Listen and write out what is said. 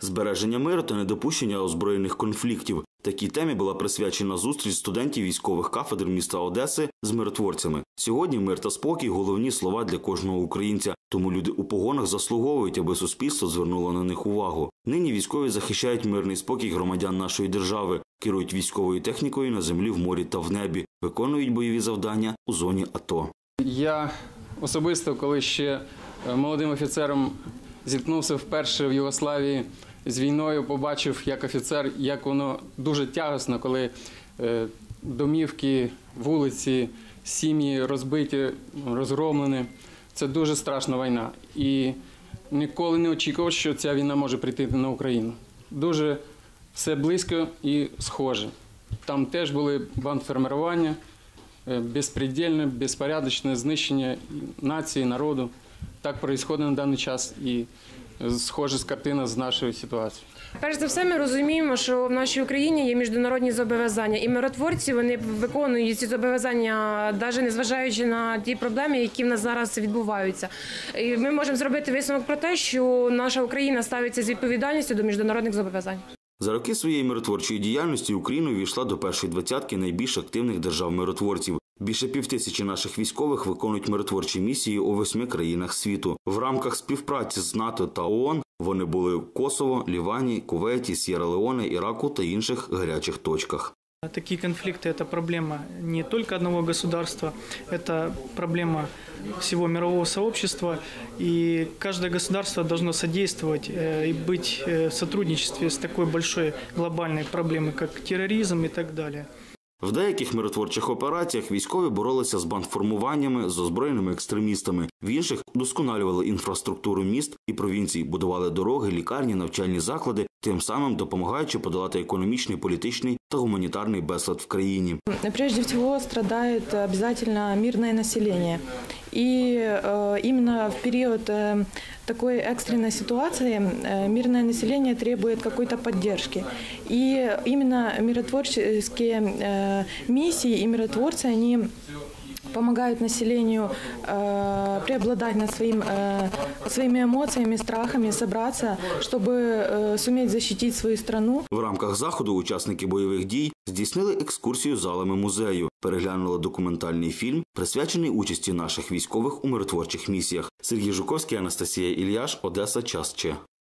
Збереження миру та недопущення озброєних конфліктів. Такій темі була присвячена зустріч студентів військових кафедр міста Одеси з миротворцями. Сьогодні мир та спокій головні слова для кожного українця. Тому люди у погонах заслуговують, аби суспільство звернуло на них увагу. Нині військові захищають мирний спокій громадян нашої держави, керують військовою технікою на землі, в морі та в небі, виконують бойові завдання у зоні АТО. Я особисто, коли ще молодим офіцером зіткнувся вперше в Югославії з війною, побачив як офіцер, як воно дуже тягосно, коли е, домівки, вулиці, сім'ї розбиті, розгромлені. Це дуже страшна війна. І ніколи не очікував, що ця війна може прийти на Україну. Дуже все близько і схоже. Там теж були бандформирування, е, безпредельне, безпорядочне знищення нації, народу. Так відбувається на даний час і схожа картина з нашою ситуацією. Перш за все, ми розуміємо, що в нашій Україні є міжнародні зобов'язання, і миротворці вони виконують ці зобов'язання, навіть незважаючи на ті проблеми, які в нас зараз відбуваються. І ми можемо зробити висновок про те, що наша Україна ставиться з відповідальністю до міжнародних зобов'язань. За роки своєї миротворчої діяльності Україна увійшла до першої двадцятки найбільш активних держав-миротворців. Більше півтисячі наших військових виконують миротворчі місії у восьми країнах світу. В рамках співпраці з НАТО та ООН вони були в Косово, Лівані, Кувейті, Сєра-Леоне, Іраку та інших гарячих точках. Такие конфликты – это проблема не только одного государства, это проблема всего мирового сообщества, и каждое государство должно содействовать э, и быть э, в сотрудничестве с такой большой глобальной проблемой, как терроризм и так далее. В деяких миротворчих операціях військові боролися з бандформуваннями, з озброєними екстремістами. В інших удосконалювали інфраструктуру міст і провінцій, будували дороги, лікарні, навчальні заклади, тим самим допомагаючи подолати економічний, політичний та гуманітарний безлад в країні. Прежде всего страдает обязательно мирное население. И э, именно в период э, такой экстренной ситуации э, мирное население требует какой-то поддержки. И именно миротворческие э, миссии и миротворцы, они помогают населению э, преобладать над своим, э, своими эмоциями, страхами, собраться, чтобы э, суметь защитить свою страну. В рамках заходу учасники бойових дій здійснили екскурсію залами музею, переглянули документальний фільм, присвячений участі наших військових у миротворчих місіях. Сергій Жуковський, Анастасія Ільяш, Одеса, час Че.